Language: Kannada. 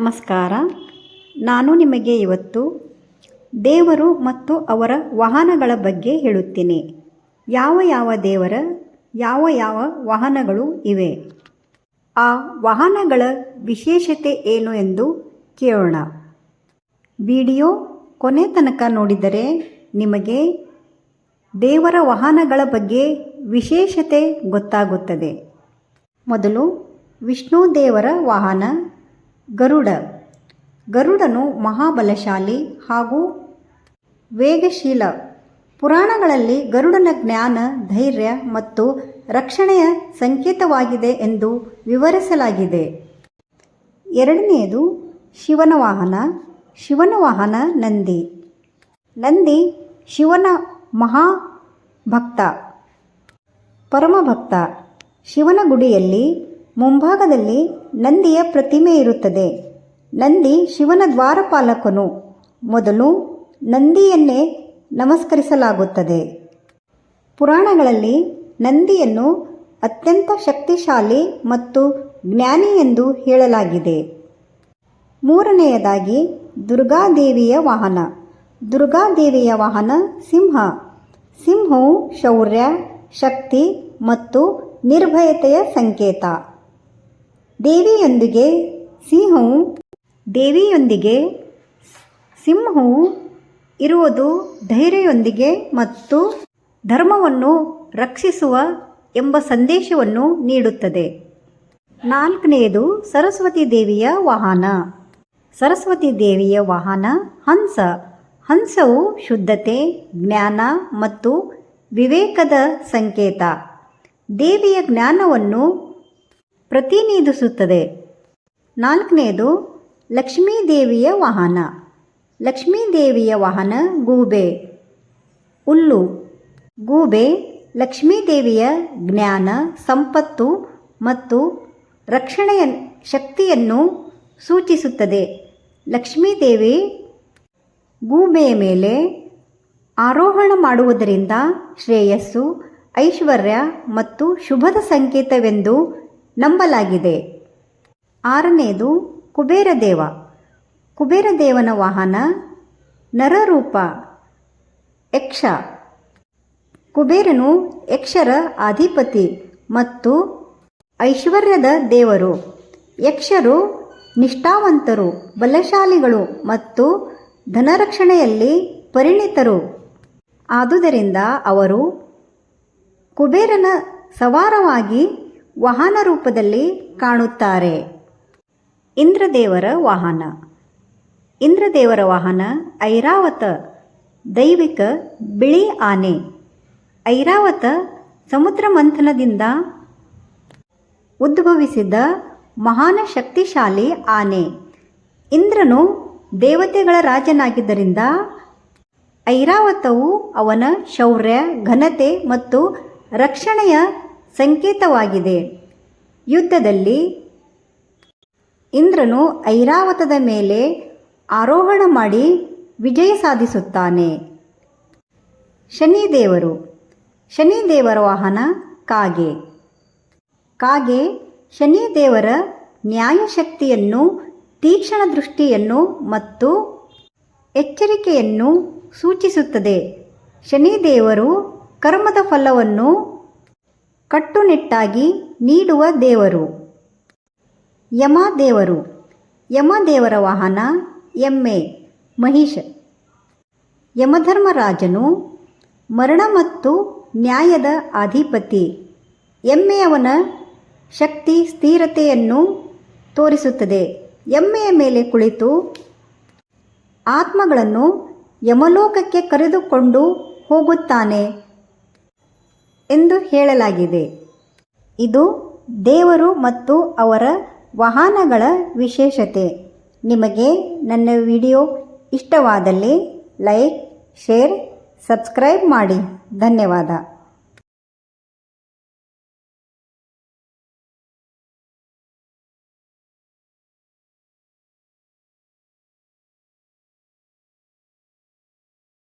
ನಮಸ್ಕಾರ. ನಾನು ನಿಮಗೆ ಇವತ್ತು ದೇವರು ಮತ್ತು ಅವರ ವಾಹನಗಳ ಬಗ್ಗೆ ಹೇಳುತ್ತೇನೆ. ಯಾವ ಯಾವ ದೇವರ, ಯಾವ ಯಾವ ವಾಹನಗಳು ಇವೆ? ಆ ವಾಹನಗಳ ವಿಶೇಷತೆ ಏನು ಎಂದು ಕೇಳೋಣ. ವಿಡಿಯೋ ಕೊನೆ ತನಕ ನೋಡಿದರೆ ನಿಮಗೆ ದೇವರ ವಾಹನಗಳ ಬಗ್ಗೆ ವಿಶೇಷತೆ ಗೊತ್ತಾಗುತ್ತದೆ. ಮೊದಲು ವಿಷ್ಣು ದೇವರ ವಾಹನ ಗರುಡ. ಗರುಡನು ಮಹಾಬಲಶಾಲಿ ಹಾಗೂ ವೇಗಶೀಲ. ಪುರಾಣಗಳಲ್ಲಿ ಗರುಡನ ಜ್ಞಾನ, ಧೈರ್ಯ ಮತ್ತು ರಕ್ಷಣೆಯ ಸಂಕೇತವಾಗಿದೆ ಎಂದು ವಿವರಿಸಲಾಗಿದೆ. ಎರಡನೆಯದು ಶಿವನ ವಾಹನ ಶಿವನ ವಾಹನ ನಂದಿ. ನಂದಿ ಶಿವನ ಮಹಾಭಕ್ತ, ಪರಮಭಕ್ತ. ಶಿವನ ಗುಡಿಯಲ್ಲಿ ಮುಂಭಾಗದಲ್ಲಿ ನಂದಿಯ ಪ್ರತಿಮೆ ಇರುತ್ತದೆ. ನಂದಿ ಶಿವನ ದ್ವಾರಪಾಲಕನು. ಮೊದಲು ನಂದಿಯನ್ನೇ ನಮಸ್ಕರಿಸಲಾಗುತ್ತದೆ. ಪುರಾಣಗಳಲ್ಲಿ ನಂದಿಯನ್ನು ಅತ್ಯಂತ ಶಕ್ತಿಶಾಲಿ ಮತ್ತು ಜ್ಞಾನಿ ಎಂದು ಹೇಳಲಾಗಿದೆ. ಮೂರನೆಯದಾಗಿ ದುರ್ಗಾದೇವಿಯ ವಾಹನ. ದುರ್ಗಾದೇವಿಯ ವಾಹನ ಸಿಂಹ. ಸಿಂಹವು ಶೌರ್ಯ, ಶಕ್ತಿ ಮತ್ತು ನಿರ್ಭಯತೆಯ ಸಂಕೇತ. ದೇವಿಯೊಂದಿಗೆ ಸಿಂಹವು ದೇವಿಯೊಂದಿಗೆ ಸಿಂಹವು ಇರುವುದು ಧೈರ್ಯದೊಂದಿಗೆ ಮತ್ತು ಧರ್ಮವನ್ನು ರಕ್ಷಿಸುವ ಎಂಬ ಸಂದೇಶವನ್ನು ನೀಡುತ್ತದೆ. ನಾಲ್ಕನೆಯದು ಸರಸ್ವತಿ ದೇವಿಯ ವಾಹನ. ಸರಸ್ವತಿ ದೇವಿಯ ವಾಹನ ಹಂಸ. ಹಂಸವು ಶುದ್ಧತೆ, ಜ್ಞಾನ ಮತ್ತು ವಿವೇಕದ ಸಂಕೇತ. ದೇವಿಯ ಜ್ಞಾನವನ್ನು ಪ್ರತಿನಿಧಿಸುತ್ತದೆ. ನಾಲ್ಕನೆಯದು ಲಕ್ಷ್ಮೀದೇವಿಯ ವಾಹನ. ಲಕ್ಷ್ಮೀದೇವಿಯ ವಾಹನ ಗೂಬೆ. ಹುಲ್ಲು. ಗೂಬೆ, ಲಕ್ಷ್ಮೀದೇವಿಯ ಜ್ಞಾನ, ಸಂಪತ್ತು ಮತ್ತು ರಕ್ಷಣೆಯ ಶಕ್ತಿಯನ್ನು ಸೂಚಿಸುತ್ತದೆ. ಲಕ್ಷ್ಮೀದೇವಿ ಗೂಬೆಯ ಮೇಲೆ ಆರೋಹಣ ಮಾಡುವುದರಿಂದ ಶ್ರೇಯಸ್ಸು, ಐಶ್ವರ್ಯ ಮತ್ತು ಶುಭದ ಸಂಕೇತವೆಂದು ನಂಬಲಾಗಿದೆ. ಆರನೆಯದು, ಕುಬೇರ ದೇವ. ಕುಬೇರ ದೇವನ ವಾಹನ ನರರೂಪ, ಯಕ್ಷ. ಕುಬೇರನು ಯಕ್ಷರ ಅಧಿಪತಿ ಮತ್ತು ಐಶ್ವರ್ಯದ ದೇವರು. ಯಕ್ಷರು ನಿಷ್ಠಾವಂತರು, ಬಲಶಾಲಿಗಳು ಮತ್ತು ಧನರಕ್ಷಣೆಯಲ್ಲಿ ಪರಿಣಿತರು. ಆದುದರಿಂದ ಅವರು ಕುಬೇರನ ಸವಾರವಾಗಿ ವಾಹನ ರೂಪದಲ್ಲಿ ಕಾಣುತ್ತಾರೆ. ಇಂದ್ರದೇವರ ವಾಹನ. ಇಂದ್ರದೇವರ ವಾಹನ ಐರಾವತ ದೈವಿಕ ಬಿಳಿ ಆನೆ. ಐರಾವತ ಸಮುದ್ರ ಮಂಥನದಿಂದ ಉದ್ಭವಿಸಿದ ಮಹಾನ ಶಕ್ತಿಶಾಲಿ ಆನೆ. ಇಂದ್ರನು ದೇವತೆಗಳ ರಾಜನಾಗಿದ್ದರಿಂದ ಐರಾವತವು ಅವನ ಶೌರ್ಯ, ಘನತೆ ಮತ್ತು ರಕ್ಷಣೆಯ ಸಂಕೇತವಾಗಿದೆ. ಯುದ್ಧದಲ್ಲಿ ಇಂದ್ರನು ಐರಾವತದ ಮೇಲೆ ಆರೋಹಣ ಮಾಡಿ ವಿಜಯ ಸಾಧಿಸುತ್ತಾನೆ. ಶನಿದೇವರು. ಶನಿದೇವರ ವಾಹನ ಕಾಗೆ. ಕಾಗೆ ಶನಿದೇವರ ನ್ಯಾಯಶಕ್ತಿಯನ್ನು ತೀಕ್ಷ್ಣ ದೃಷ್ಟಿಯನ್ನು ಮತ್ತು ಎಚ್ಚರಿಕೆಯನ್ನು ಸೂಚಿಸುತ್ತದೆ. ಶನಿದೇವರು ಕರ್ಮದ ಫಲವನ್ನು ಕಟ್ಟುನಿಟ್ಟಾಗಿ ನೀಡುವ ದೇವರು. ಯಮದೇವರು. ಯಮದೇವರ ವಾಹನ, ಎಮ್ಮೆ. ಮಹಿಷ. ಯಮಧರ್ಮರಾಜನು ಮರಣ ಮತ್ತು ನ್ಯಾಯದ ಅಧಿಪತಿ. ಎಮ್ಮೆಯವನ ಶಕ್ತಿ ಸ್ಥಿರತೆಯನ್ನು ತೋರಿಸುತ್ತದೆ. ಎಮ್ಮೆಯ ಮೇಲೆ ಕುಳಿತು ಆತ್ಮಗಳನ್ನು ಯಮಲೋಕಕ್ಕೆ ಕರೆದುಕೊಂಡು ಹೋಗುತ್ತಾನೆ. ಎಂದು ಹೇಳಲಾಗಿದೆ. ಇದು ದೇವರು ಮತ್ತು ಅವರ ವಾಹನಗಳ ವಿಶೇಷತೆ. ನಿಮಗೆ ನನ್ನ ವಿಡಿಯೋ ಇಷ್ಟವಾದಲ್ಲಿ ಲೈಕ್, ಶೇರ್, ಸಬ್ಸ್ಕ್ರೈಬ್ ಮಾಡಿ. ಧನ್ಯವಾದ.